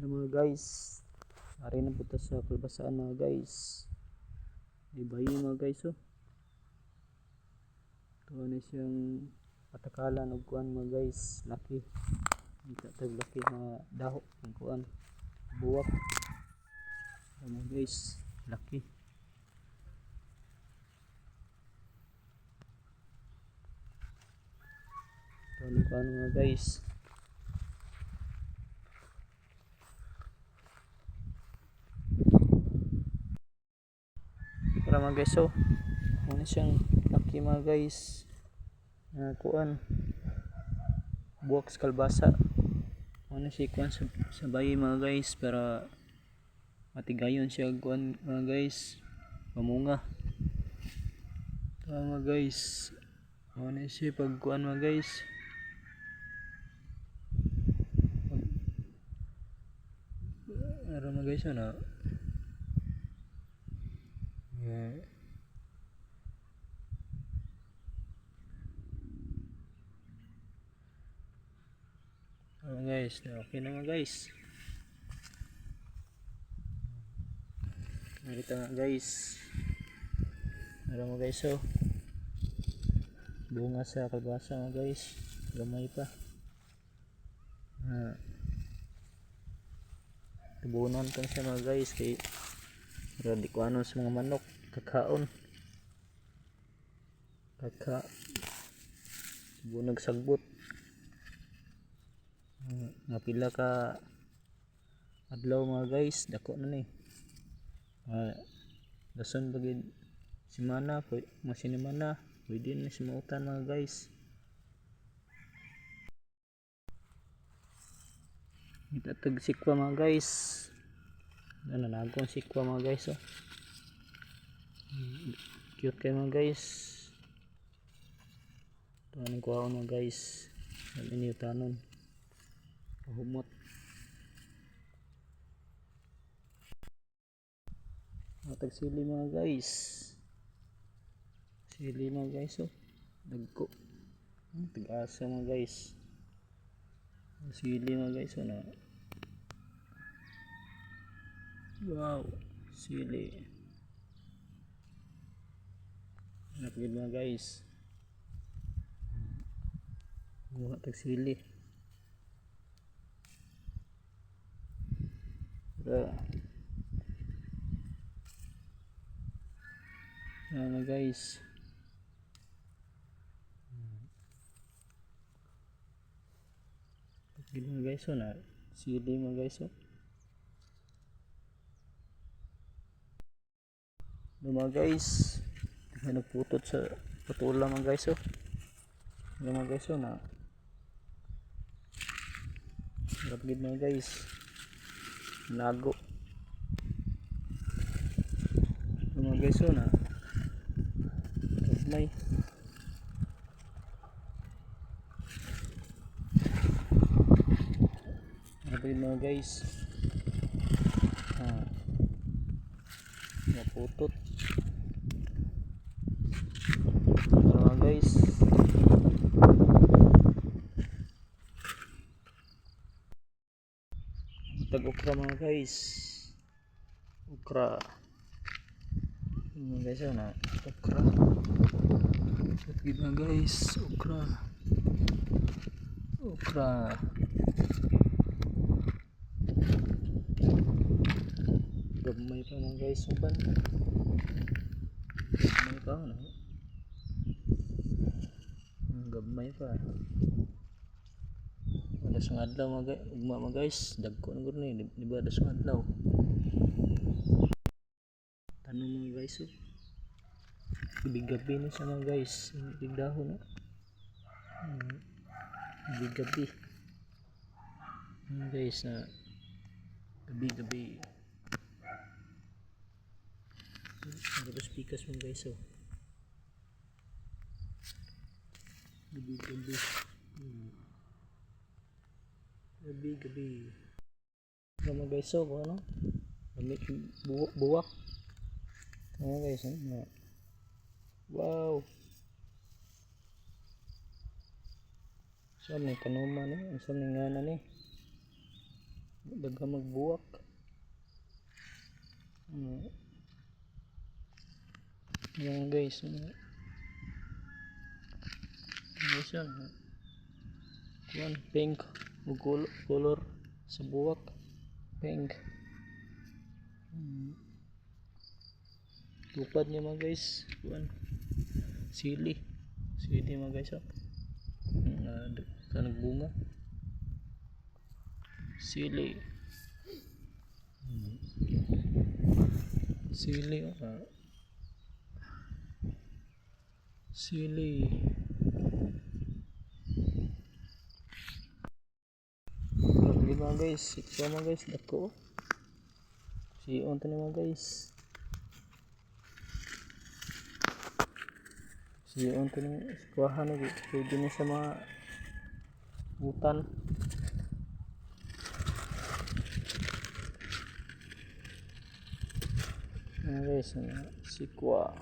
Ano mga guys, ari na punta sa kalbasaan mga guys. May bayi mga guys oh. Ito na siyang patakalan og kuan mga guys, laki. Kita tag laki mga daho ng kuan. Buwak. Ito mga guys, laki. Ito na kuan mga guys. Para mga guys, so, muna siyang laki mga guys. Na kuan. Buwak sa kalbasa. Muna siya kuan sa, sa bayi mga guys. Para matigayon siya kuan mga guys. Pamunga. Ito mga guys. Muna siya pag kuan mga guys. Ano mga guys, ano? Guys, okay na nga guys. Nakita nga guys. Meron mo guys oh. Bunga sa kalbasa nga guys. Gamay pa. Ah. Tubunan kan siya mga guys kay pero di ko ano sa mga manok kakaon kaka bunag sagbot nga pila ka adlaw mga guys. Dako na ni. Ah, dason bagid pwede masinimana pwede na si mautan mga guys. Itatag sikwa mga guys. Nananagong sikwa mga guys oh. Cute kayo mga guys. Ito anong kuha mga guys. Yan inyo tanon pahumot matag sili mga guys sili mga guys oh dagko Hmm, tag-asa mga guys sili mga guys oh na Wow, sili. Hanap gid mga guys. Buha tag sili. Tara. Yan mga guys. Gid mga guys, oh na sili mga guys, oh. Ano mga guys, may nagputot sa putula mga guys oh. Ano mga guys oh na. Hirap gid mga guys. Ano mga guys na. May. Hirap gid mga guys. Ah. Naputot. Ano guys? Tag okra mga guys. Okra. Mga guys ano? Okra. Sakit mga guys. Okra. Okra. Gamay pa mga guys. Suban. Gamay pa ano? Ang gamay pa. Alas ng adlaw mga ugma mga guys, dagko na guro ni, di ba alas ng adlaw. Tanong mga guys, oh. Gabi-gabi na siya mga guys, hindi dahon na. Hmm. Guys na gabi-gabi. Tapos pikas mga guys, oh. Gabi-gabi. Hmm. Gabi-gabi. Ito mga guys, oh, kung ano? Buwak, buwak. Mga guys, mga- Wow! Saan may kanuma ni? Saan may ngana ni? daga magbuwak ano mga guys ano ano siya kuan pink sa buwak pink hmm. tupad niya guys. Kuan sili sili mga guys ah, d- sa nagbunga sili sili sili mga guys, ito mga guys, dako. Si on to mga guys. Si on to ni kuha na pwede na sa mga hutan. Mga guys, mga sikwa.